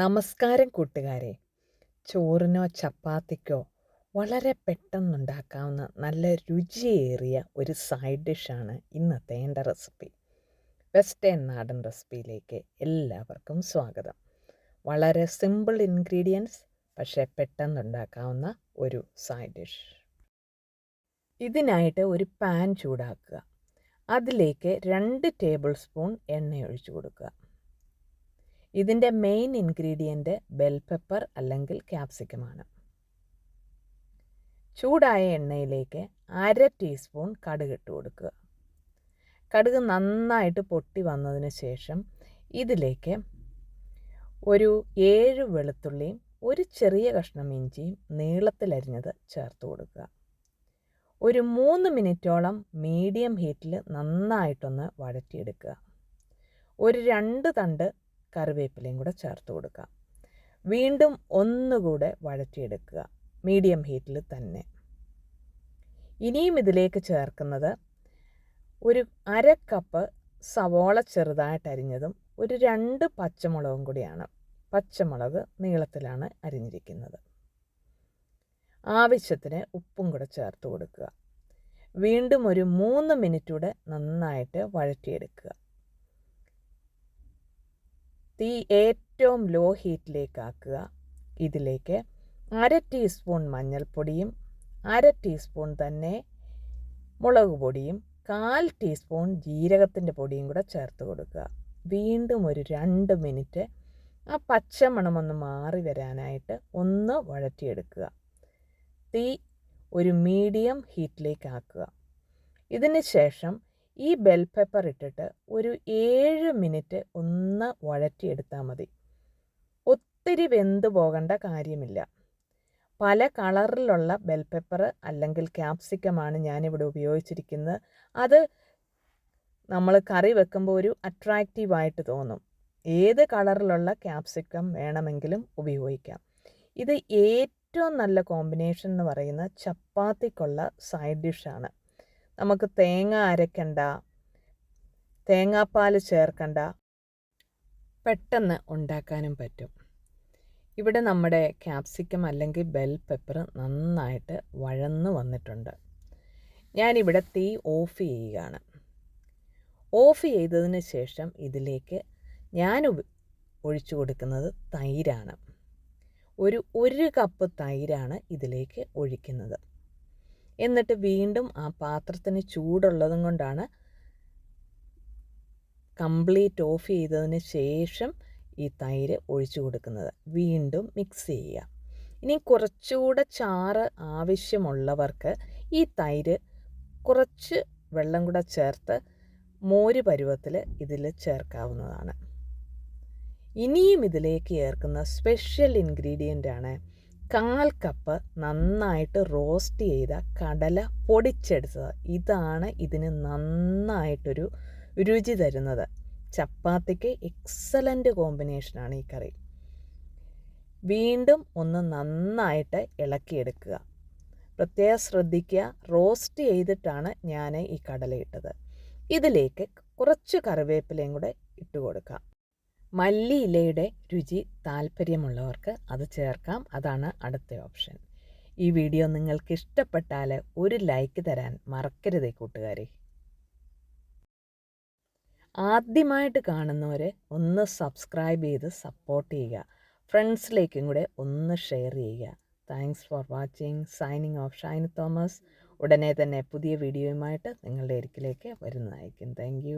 നമസ്കാരം കൂട്ടുകാരെ. ചോറിനോ ചപ്പാത്തിക്കോ വളരെ പെട്ടെന്നുണ്ടാക്കാവുന്ന നല്ല രുചിയേറിയ ഒരു സൈഡ് ഡിഷാണ് ഇന്നത്തെ എന്റെ റെസിപ്പി വെസ്റ്റേൺ നാടൻ റെസിപ്പിയിലേക്ക് എല്ലാവർക്കും സ്വാഗതം. വളരെ സിമ്പിൾ ഇൻഗ്രീഡിയൻസ് പക്ഷേ പെട്ടെന്നുണ്ടാക്കാവുന്ന ഒരു സൈഡ് ഡിഷ് ഇതിനായിട്ട് ഒരു പാൻ ചൂടാക്കുക. അതിലേക്ക് രണ്ട് ടേബിൾ സ്പൂൺ എണ്ണ ഒഴിച്ചു കൊടുക്കുക. ഇതിന്റെ മെയിൻ ഇൻഗ്രീഡിയന്റ് ബെൽ പെപ്പർ അല്ലെങ്കിൽ ക്യാപ്സിക്കമാണ് ചൂടായ എണ്ണയിലേക്ക് അര ടീസ്പൂൺ കടുക് ഇട്ട് കൊടുക്കുക. കടുക് നന്നായിട്ട് പൊട്ടി വന്നതിന് ശേഷം ഇതിലേക്ക് ഒരു ഏഴ് വെളുത്തുള്ളിയും ഒരു ചെറിയ കഷ്ണം ഇഞ്ചിയും നീളത്തിലരിഞ്ഞത് ചേർത്ത് കൊടുക്കുക. ഒരു മൂന്ന് മിനിറ്റോളം മീഡിയം ഹീറ്റിൽ നന്നായിട്ടൊന്ന് വഴറ്റിയെടുക്കുക. ഒരു രണ്ട് തണ്ട് കറിവേപ്പിലയും കൂടെ ചേർത്ത് കൊടുക്കുക. വീണ്ടും ഒന്നുകൂടെ വഴറ്റിയെടുക്കുക. മീഡിയം ഹീറ്റിൽ തന്നെ. ഇനിയും ഇതിലേക്ക് ചേർക്കുന്നത് ഒരു അര കപ്പ് സവോള ചെറുതായിട്ട് അരിഞ്ഞതും ഒരു രണ്ട് പച്ചമുളകും കൂടിയാണ്. പച്ചമുളക് നീളത്തിലാണ് അരിഞ്ഞിരിക്കുന്നത്. ആവശ്യത്തിന് ഉപ്പും കൂടെ ചേർത്ത് കൊടുക്കുക. വീണ്ടും ഒരു മൂന്ന് മിനിറ്റ് കൂടെ നന്നായിട്ട് വഴറ്റിയെടുക്കുക. തീ ഏറ്റവും ലോ ഹീറ്റിലേക്ക് ആക്കുക ഇതിലേക്ക് അര ടീസ്പൂൺ മഞ്ഞൾപ്പൊടിയും അര ടീസ്പൂൺ തന്നെ മുളക് പൊടിയും കാൽ ടീസ്പൂൺ ജീരകത്തിന്റെ പൊടിയും കൂടെ ചേർത്ത് കൊടുക്കുക. വീണ്ടും ഒരു രണ്ട് മിനിറ്റ് ആ പച്ചമണമൊന്ന് മാറി വരാനായിട്ട് ഒന്ന് വഴറ്റിയെടുക്കുക. തീ ഒരു മീഡിയം ഹീറ്റിലേക്ക് ആക്കുക ഇതിന് ശേഷം ഈ ബെൽ പെപ്പർ ഇട്ടിട്ട് ഒരു ഏഴ് മിനിറ്റ് ഒന്ന് വഴറ്റിയെടുത്താൽ മതി. ഒത്തിരി വെന്ത് പോകേണ്ട കാര്യമില്ല. പല കളറിലുള്ള ബെൽ പെപ്പർ അല്ലെങ്കിൽ ക്യാപ്സിക്കമാണ് ഞാനിവിടെ ഉപയോഗിച്ചിരിക്കുന്നത്. അത് നമ്മൾ കറി വെക്കുമ്പോൾ ഒരു അട്രാക്റ്റീവായിട്ട് തോന്നും. ഏത് കളറിലുള്ള ക്യാപ്സിക്കം വേണമെങ്കിലും ഉപയോഗിക്കാം. ഇത് ഏറ്റവും നല്ല കോമ്പിനേഷൻ എന്ന് പറയുന്ന ചപ്പാത്തിക്കുള്ള സൈഡ് ഡിഷാണ് നമുക്ക് തേങ്ങ അരയ്ക്കണ്ട തേങ്ങാപ്പാൽ ചേർക്കണ്ട. പെട്ടെന്ന് ഉണ്ടാക്കാനും പറ്റും. ഇവിടെ നമ്മുടെ ക്യാപ്സിക്കം അല്ലെങ്കിൽ ബെൽ പെപ്പർ നന്നായിട്ട് വഴന്ന് വന്നിട്ടുണ്ട്. ഞാനിവിടെ തീ ഓഫ് ചെയ്യുകയാണ്. ഓഫ് ചെയ്തതിന് ശേഷം ഇതിലേക്ക് ഞാൻ ഒഴിച്ചു കൊടുക്കുന്നത് തൈരാണ്. ഒരു ഒരു കപ്പ് തൈരാണ് ഇതിലേക്ക് ഒഴിക്കുന്നത്. എന്നിട്ട് വീണ്ടും ആ പാത്രത്തിന് ചൂടുള്ളതും കൊണ്ടാണ് കംപ്ലീറ്റ് ഓഫ് ചെയ്തതിന് ശേഷം ഈ തൈര് ഒഴിച്ചു കൊടുക്കുന്നത്. വീണ്ടും മിക്സ് ചെയ്യുക. ഇനി കുറച്ചുകൂടെ ചാറ് ആവശ്യമുള്ളവർക്ക് ഈ തൈര് കുറച്ച് വെള്ളം കൂടെ ചേർത്ത് മോര് പരുവത്തിൽ ഇതിൽ ചേർക്കാവുന്നതാണ്. ഇനിയും ഇതിലേക്ക് ചേർക്കുന്ന സ്പെഷ്യൽ ഇൻഗ്രീഡിയന്റ് ആണ് കാൽ കപ്പ് നന്നായിട്ട് റോസ്റ്റ് ചെയ്ത കടല പൊടിച്ചെടുത്തത്. ഇതാണ് ഇതിന് നന്നായിട്ടൊരു രുചി തരുന്നത്. ചപ്പാത്തിക്ക് എക്സലന്റ് കോമ്പിനേഷനാണ് ഈ കറി. വീണ്ടും ഒന്ന് നന്നായിട്ട് ഇളക്കിയെടുക്കുക. പ്രത്യേകം ശ്രദ്ധിക്കുക. റോസ്റ്റ് ചെയ്തിട്ടാണ് ഞാൻ ഈ കടല ഇട്ടത്. ഇതിലേക്ക് കുറച്ച് കറിവേപ്പിലയും കൂടെ ഇട്ട് കൊടുക്കാം മല്ലിയിലയുടെ രുചി താല്പര്യമുള്ളവർക്ക് അത് ചേർക്കാം. അതാണ് അടുത്ത ഓപ്ഷൻ. ഈ വീഡിയോ നിങ്ങൾക്ക് ഇഷ്ടപ്പെട്ടാൽ ഒരു ലൈക്ക് തരാൻ മറക്കരുതേ കൂട്ടുകാരെ. ആദ്യമായിട്ട് കാണുന്നവർ ഒന്ന് സബ്സ്ക്രൈബ് ചെയ്ത് സപ്പോർട്ട് ചെയ്യുക. ഫ്രണ്ട്സിലേക്കും കൂടെ ഒന്ന് ഷെയർ ചെയ്യുക. Thanks for watching. Signing off Shine Thomas. ഉടനെ തന്നെ പുതിയ വീഡിയോയുമായിട്ട് നിങ്ങളുടെ ഇരിക്കലേക്ക് വരുന്നതായിരിക്കും. താങ്ക്